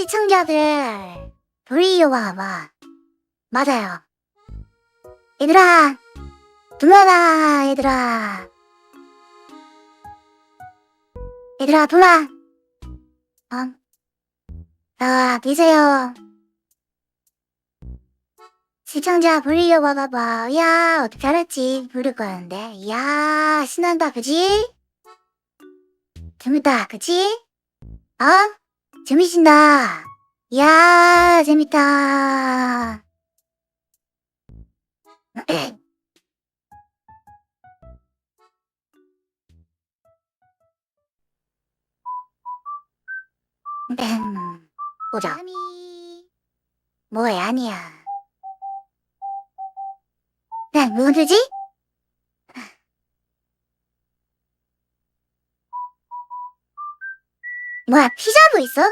시청자들 보리려고 봐. 맞아요. 얘들아, 돌아라, 얘들아. 얘들아, 돌아. 어? 나와 계세요. 시청자 부르려고 와봐봐. 야, 어떻게 알았지? 부를 거였는데. 야, 신난다, 그지? 재밌다, 그지? 어? 재미진다. 야, 재밌다. 음, 보자. 뭐야, 아니야. 난 뭐르지? 뭐야, 피자도 있어?